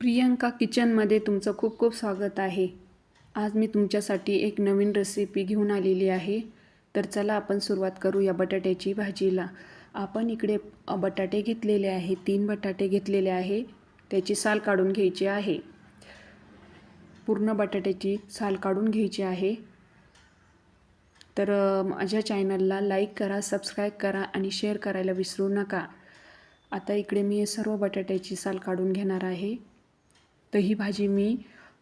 प्रियंका किचनमध्ये तुमचं खूप खूप स्वागत आहे. आज मी तुमच्यासाठी एक नवीन रेसिपी घेऊन आलेली आहे. तर चला आपण सुरुवात करू या बटाट्याची भाजीला. आपण इकडे बटाटे घेतलेले आहे तीन बटाटे घेतलेले आहे. त्याची साल काढून घ्यायची आहे. पूर्ण बटाट्याची साल काढून घ्यायची आहे. तर माझ्या चॅनलला लाईक करा सबस्क्राईब करा आणि शेअर करायला विसरू नका. आता इकडे मी सर्व बटाट्याची साल काढून घेणार आहे. तर ही भाजी मी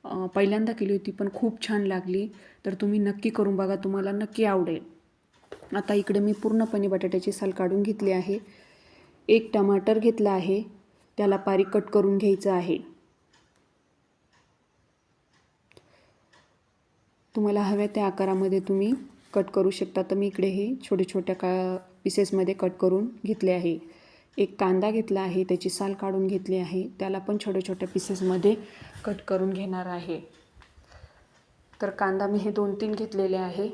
पहिल्यांदा केली होती पण खूप छान लागली. तर तुम्ही नक्की करून बघा तुम्हाला नक्की आवडेल. आता इकडे मी पूर्णपणे बटाट्याची साल काढून घेतली आहे. एक टमाटर घेतला आहे. त्याला बारीक कट करून घ्यायचं आहे. तुम्हाला हव्या त्या आकारामध्ये तुम्ही कट करू शकता. तर मी इकडे हे छोटे छोट्या का पीसेसमध्ये कट करून घेतले आहे. एक कांदा घेतला आहे त्याची साल काढून घेतली आहे त्याला पण छोट्या छोट्या पीसेसमध्ये कट करून घेणार आहे. तर कांदा मी हे दोन तीन घेतलेले आहे.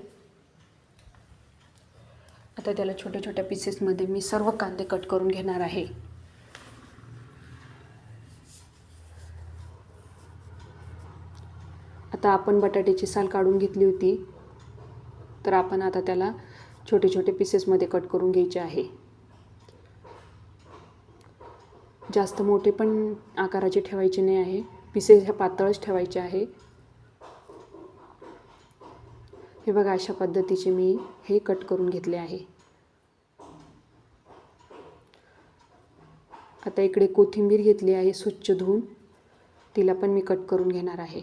आता त्याला छोट्या छोट्या पीसेसमध्ये मी सर्व कांदे कट करून घेणार आहे. आता आपण बटाट्याची साल काढून घेतली होती. तर आपण आता त्याला छोटे छोटे पीसेसमध्ये कट करून घ्यायचे आहे. जास्त मोठे पण आकाराचे ठेवायचे नाही आहे. पिसेस ह्या पातळच ठेवायचे आहे. हे बघा अशा पद्धतीचे मी हे कट करून घेतले आहे. आता इकडे कोथिंबीर घेतली आहे स्वच्छ धुवून. तिला पण मी कट करून घेणार आहे.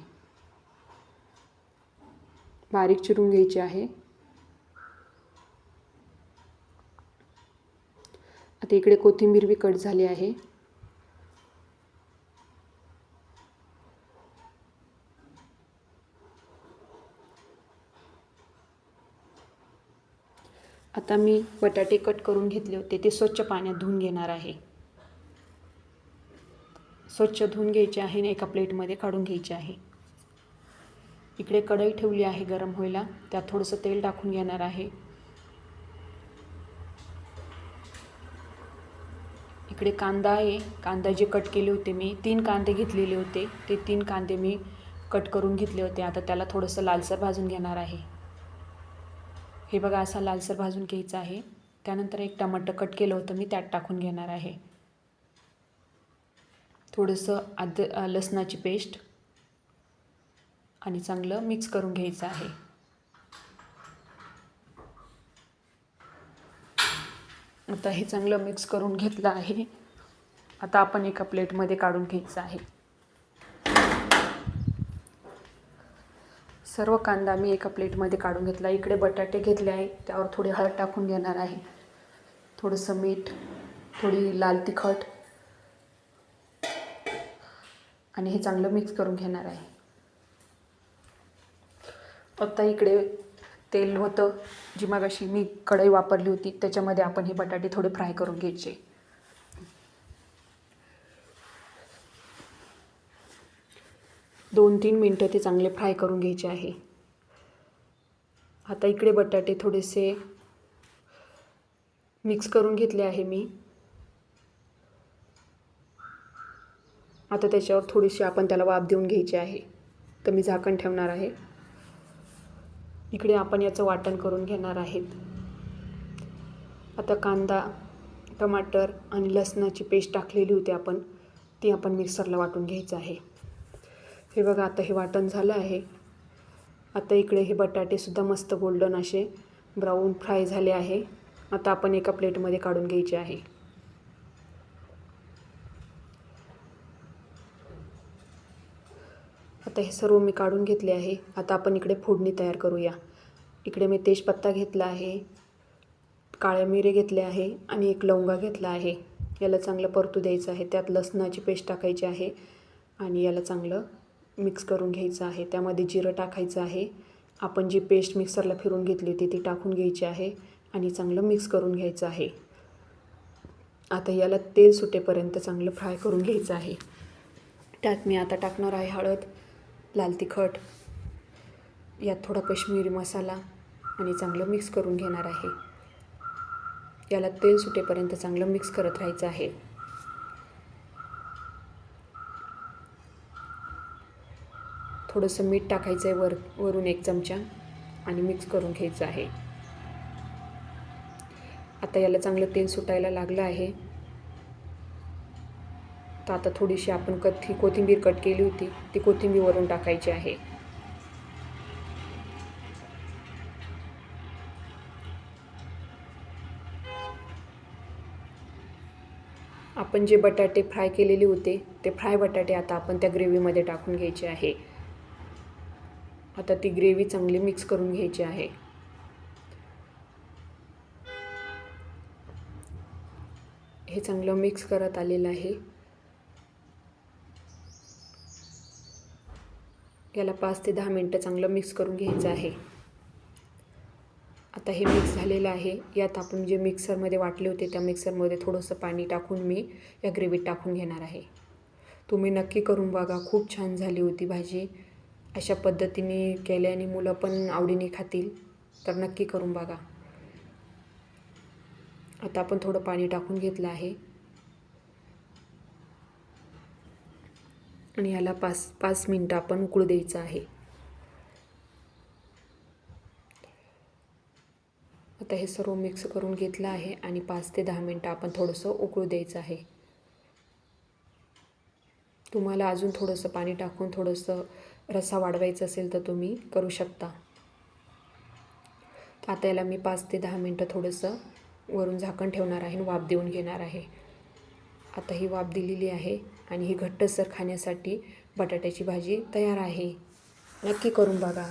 बारीक चिरून घ्यायची आहे. आता इकडे कोथिंबीर बी कट झाली आहे. आता मी बटाटे कट करून घेतले होते ते स्वच्छ पाण्यात धुवून घेणार आहे. स्वच्छ धुवून घ्यायचे आहे आणि एका प्लेटमध्ये काढून घ्यायचे आहे. इकडे कढई ठेवली आहे गरम व्हायला त्यात थोडंसं तेल टाकून घेणार आहे. इकडे कांदा आहे कांदा जे कट केले होते मी तीन कांदे घेतलेले होते ते तीन कांदे मी कट करून घेतले होते. आता त्याला थोडंसं लालसर भाजून घेणार आहे. हे बघा असा लालसर भाजून घ्यायचा आहे. त्यानंतर एक टमाटर कट केलं होतं मी त्यात टाकून घेणार आहे. थोडंसं आद लसणाची पेस्ट आणि चांगलं मिक्स करून घ्यायचं आहे. आता हे चांगलं मिक्स करून घेतलं आहे. आता आपण एका प्लेटमध्ये काढून घ्यायचं आहे. सर्व कांदा मी एका प्लेटमध्ये काढून घेतला. इकडे बटाटे घेतले आहे त्यावर थोडी हळद टाकून घेणार आहे. थोडंसं मीठ थोडी लाल तिखट आणि हे चांगलं मिक्स करून घेणार आहे. आता इकडे तेल होतं जी मगाशी मी कढई वापरली होती त्याच्यामध्ये आपण हे बटाटे थोडे फ्राय करून घ्यायचे. दोन तीन मिनटं ते चांगले फ्राय करून घ्यायचे आहे. आता इकडे बटाटे थोडेसे मिक्स करून घेतले आहे मी. आता त्याच्यावर थोडीशी आपण त्याला वाफ देऊन घ्यायची आहे. तर मी झाकण ठेवणार आहे. इकडे आपण याचं वाटण करून घेणार आहेत. आता कांदा टमाटर आणि लसणाची पेस्ट टाकलेली होती आपण ती आपण मिक्सरला वाटून घ्यायचं आहे. हे बघा आता हे वाटण झालं आहे. आता इकडे हे बटाटेसुद्धा मस्त गोल्डन असे ब्राऊन फ्राय झाले आहे. आता आपण एका प्लेटमध्ये काढून घ्यायचे आहे. आता हे सर्व मी काढून घेतले आहे. आता आपण इकडे फोडणी तयार करूया. इकडे मी तेजपत्ता घेतला आहे. काळ्या मिरे घेतले आहे आणि एक लवंगा घेतला आहे. याला चांगलं परतू द्यायचं आहे. त्यात लसणाची पेस्ट टाकायची आहे आणि याला चांगलं मिक्स करून घ्यायचं आहे. त्यामध्ये जिरं टाकायचं आहे. आपण जी पेस्ट मिक्सरला फिरून घेतली होती ती टाकून घ्यायची आहे आणि चांगलं मिक्स करून घ्यायचं आहे. आता याला तेल सुटेपर्यंत चांगलं फ्राय करून घ्यायचं आहे. त्यात मी आता टाकणार आहे हळद लाल तिखट यात थोडा कश्मीरी मसाला आणि चांगलं मिक्स करून घेणार आहे. याला तेल सुटेपर्यंत चांगलं मिक्स करत राहायचं आहे. थोडंसं मीठ टाकायचं आहे वर वरून एक चमचा आणि मिक्स करून घ्यायचं आहे. आता याला चांगलं तेल सुटायला लागलं आहे. तर आता थोडीशी आपण कथी कोथिंबीर कट केली होती ती कोथिंबीर वरून टाकायची आहे. आपण जे बटाटे फ्राय केलेले होते ते फ्राय बटाटे आता आपण त्या ग्रेव्हीमध्ये टाकून घ्यायचे आहे. आता ती ग्रेव्ही चांगली मिक्स करून घ्यायची आहे. हे चांगलं मिक्स करत आलेलं आहे. याला पाच ते दहा मिनटं चांगलं मिक्स करून घ्यायचं आहे. आता हे मिक्स झालेलं आहे. यात आपण जे मिक्सरमध्ये वाटले होते त्या मिक्सरमध्ये थोडंसं पाणी टाकून मी या ग्रेव्हीत टाकून घेणार आहे. तुम्ही नक्की करून बघा. खूप छान झाली होती भाजी. अशा पद्धतीने केल्याने मुलं पण आवडीने खातील. तर नक्की करून बघा. आता आपण थोडं पाणी टाकून घेतलं आहे. आणि याला पाच पाच मिनटं आपण उकळू द्यायचं आहे. आता हे सर्व मिक्स करून घेतलं आहे आणि पाच ते दहा मिनटं आपण थोडंसं उकळू द्यायचं आहे. तुम्हाला अजून थोडंसं पाणी टाकून थोडंसं रस्सा वाढवायचा असेल तर तुम्ही करू शकता. आता याला मी पाच ते दहा मिनटं थोडंसं वरून झाकण ठेवणार आहे आणि वाफ देऊन घेणार आहे. आता ही वाफ दिलेली आहे आणि ही घट्टसर खाण्यासाठी बटाट्याची भाजी तयार आहे. नक्की करून बघा.